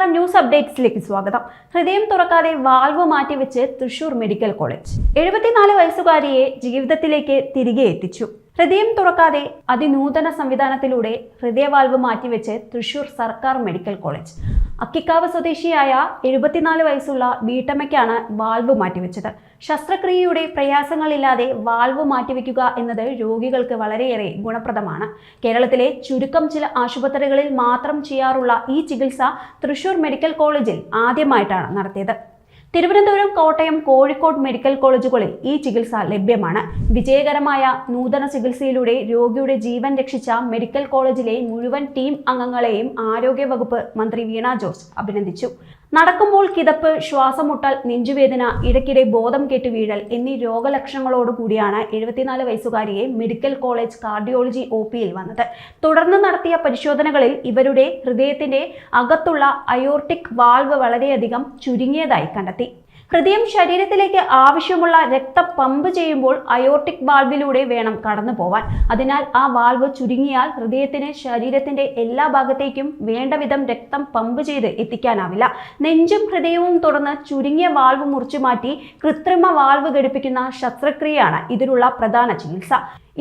നമസ്കാരം. ന്യൂസ് അപ്ഡേറ്റ്സിലേക്ക് സ്വാഗതം. ഹൃദയം തുറക്കാതെ വാൾവ് മാറ്റിവെച്ച് തൃശൂർ മെഡിക്കൽ കോളേജ്. എഴുപത്തിനാല് വയസ്സുകാരിയെ ജീവിതത്തിലേക്ക് തിരികെ എത്തിച്ചു. ഹൃദയം തുറക്കാതെ അതിനൂതന സംവിധാനത്തിലൂടെ ഹൃദയവാൽവ് മാറ്റിവെച്ച് തൃശൂർ സർക്കാർ മെഡിക്കൽ കോളേജ്. അക്കിക്കാവ് സ്വദേശിയായ എഴുപത്തിനാല് വയസ്സുള്ള വീട്ടമ്മയ്ക്കാണ് വാൽവ് മാറ്റിവെച്ചത്. ശസ്ത്രക്രിയയുടെ പ്രയാസങ്ങളില്ലാതെ വാൽവ് മാറ്റിവെക്കുക എന്നത് രോഗികൾക്ക് വളരെയേറെ ഗുണപ്രദമാണ്. കേരളത്തിലെ ചുരുക്കം ചില ആശുപത്രികളിൽ മാത്രം ചെയ്യാറുള്ള ഈ ചികിത്സ തൃശൂർ മെഡിക്കൽ കോളേജിൽ ആദ്യമായിട്ടാണ് നടത്തിയത്. തിരുവനന്തപുരം കോട്ടയം കോഴിക്കോട് മെഡിക്കൽ കോളേജുകളിൽ ഈ ചികിത്സ ലഭ്യമാണ്. വിജയകരമായ നൂതന ചികിത്സയിലൂടെ രോഗിയുടെ ജീവൻ രക്ഷിച്ച മെഡിക്കൽ കോളേജിലെ മുഴുവൻ ടീം അംഗങ്ങളെയും ആരോഗ്യവകുപ്പ് മന്ത്രി വീണ ജോർജ് അഭിനന്ദിച്ചു. നടക്കുമ്പോൾ കിതപ്പ് ശ്വാസമുട്ടൽ നെഞ്ചുവേദന ഇടയ്ക്കിടെ ബോധം കെട്ട് വീഴൽ എന്നീ രോഗലക്ഷണങ്ങളോട് കൂടിയാണ് എഴുപത്തിനാല് വയസ്സുകാരിയെ മെഡിക്കൽ കോളേജ് കാർഡിയോളജി ഒ പിയിൽ വന്നത്. തുടർന്ന് നടത്തിയ പരിശോധനകളിൽ ഇവരുടെ ഹൃദയത്തിന്റെ അകത്തുള്ള അയോർട്ടിക് വാൾവ് വളരെയധികം ചുരുങ്ങിയതായി കണ്ടെത്തി. ഹൃദയം ശരീരത്തിലേക്ക് ആവശ്യമുള്ള രക്തം പമ്പ് ചെയ്യുമ്പോൾ അയോട്ടിക് വാൾവിലൂടെ വേണം കടന്നു പോവാൻ. അതിനാൽ ആ വാൾവ് ചുരുങ്ങിയാൽ ഹൃദയത്തിന് ശരീരത്തിന്റെ എല്ലാ ഭാഗത്തേക്കും വേണ്ട വിധം രക്തം പമ്പ് ചെയ്ത് എത്തിക്കാനാവില്ല. നെഞ്ചും ഹൃദയവും തുറന്ന് ചുരുങ്ങിയ വാൾവ് മുറിച്ചു മാറ്റി കൃത്രിമ വാൾവ് ഘടിപ്പിക്കുന്ന ശസ്ത്രക്രിയയാണ് ഇതിനുള്ള പ്രധാന ചികിത്സ.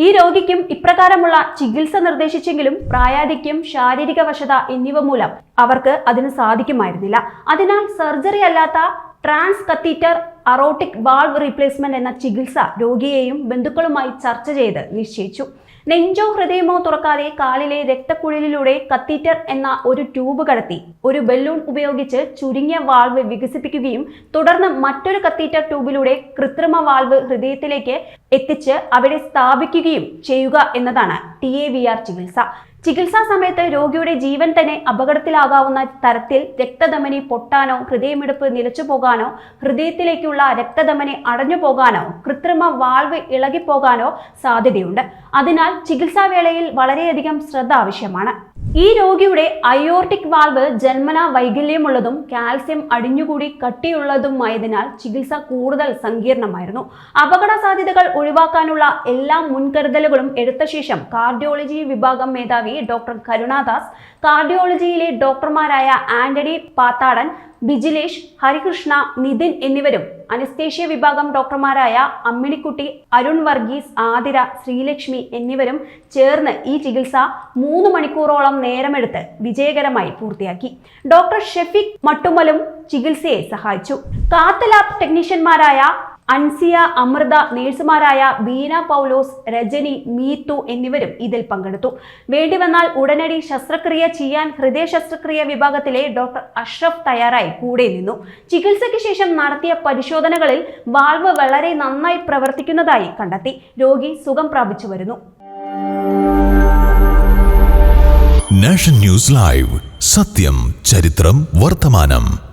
ഈ രോഗിക്കും ഇപ്രകാരമുള്ള ചികിത്സ നിർദ്ദേശിച്ചെങ്കിലും പ്രായാധിക്യം ശാരീരിക വശത എന്നിവ മൂലം അവർക്ക് അതിന് സാധിക്കുമായിരുന്നില്ല. അതിനാൽ സർജറി അല്ലാത്ത transcatheter aortic valve replacement എന്ന ചികിത്സ രോഗിയെയും ബന്ധുക്കളുമായി ചർച്ച ചെയ്ത് നിശ്ചയിച്ചു. നെഞ്ചോ ഹൃദയമോ തുറക്കാതെ കാലിലെ രക്തക്കുഴലിലൂടെ കത്തീറ്റർ എന്ന ഒരു ട്യൂബ് കടത്തി ഒരു ബലൂൺ ഉപയോഗിച്ച് ചുരുങ്ങിയ വാൾവ് വികസിപ്പിക്കുകയും തുടർന്ന് മറ്റൊരു കത്തീറ്റർ ട്യൂബിലൂടെ കൃത്രിമ വാൾവ് ഹൃദയത്തിലേക്ക് എത്തിച്ച് അവിടെ സ്ഥാപിക്കുകയും ചെയ്യുക എന്നതാണ് ടി എ വി ആർ ചികിത്സ. ചികിത്സാ സമയത്ത് രോഗിയുടെ ജീവൻ തന്നെ അപകടത്തിലാകാവുന്ന തരത്തിൽ രക്തധമനി പൊട്ടാനോ ഹൃദയമിടിപ്പ് നിലച്ചു പോകാനോ ഹൃദയത്തിലേക്കുള്ള രക്തധമനി അടഞ്ഞു പോകാനോ കൃത്രിമ വാൾവ് ഇളകിപ്പോകാനോ സാധ്യതയുണ്ട്. അതിനാൽ ചികിത്സാവേളയിൽ വളരെയധികം ശ്രദ്ധ ആവശ്യമാണ്. ഈ രോഗിയുടെ അയോർട്ടിക് വാൾവ് ജന്മനാ വൈകല്യമുള്ളതും കാൽസ്യം അടിഞ്ഞുകൂടി കട്ടിയുള്ളതുമായതിനാൽ ചികിത്സ കൂടുതൽ സങ്കീർണമായിരുന്നു. അപകട സാധ്യതകൾ ഒഴിവാക്കാനുള്ള എല്ലാ മുൻകരുതലുകളും എടുത്ത ശേഷം കാർഡിയോളജി വിഭാഗം മേധാവി ഡോക്ടർ കരുണാദാസ് കാർഡിയോളജിയിലെ ഡോക്ടർമാരായ ആന്റണി പാത്താടൻ ബിജിലേഷ് ഹരികൃഷ്ണ നിതിൻ എന്നിവരും അനസ്തേഷ്യ വിഭാഗം ഡോക്ടർമാരായ അമ്മിണിക്കുട്ടി അരുൺ വർഗീസ് ആതിര ശ്രീലക്ഷ്മി എന്നിവരും ചേർന്ന് ഈ ചികിത്സ മൂന്ന് മണിക്കൂറോളം നേരമെടുത്ത് വിജയകരമായി പൂർത്തിയാക്കി. ഡോക്ടർ ഷെഫിക് മട്ടുമലും ചികിത്സയെ സഹായിച്ചു. കാത്ത് ലാബ് ടെക്നീഷ്യന്മാരായ അൻസിയ അമൃത നേഴ്സുമാരായ ബീന പൗലോസ് രജനി മീത്തു എന്നിവരും ഇതിൽ പങ്കെടുത്തു. വേണ്ടിവന്നാൽ ഉടനടി ശസ്ത്രക്രിയ ചെയ്യാൻ ഹൃദയ ശസ്ത്രക്രിയ വിഭാഗത്തിലെ ഡോക്ടർ അഷ്റഫ് തയ്യാറായി കൂടെ നിന്നു. ചികിത്സയ്ക്ക് ശേഷം നടത്തിയ പരിശോധനകളിൽ വാൾവ് വളരെ നന്നായി പ്രവർത്തിക്കുന്നതായി കണ്ടെത്തി. രോഗി സുഖം പ്രാപിച്ചു വരുന്നു. News live. സത്യം ചരിത്രം വർത്തമാനം.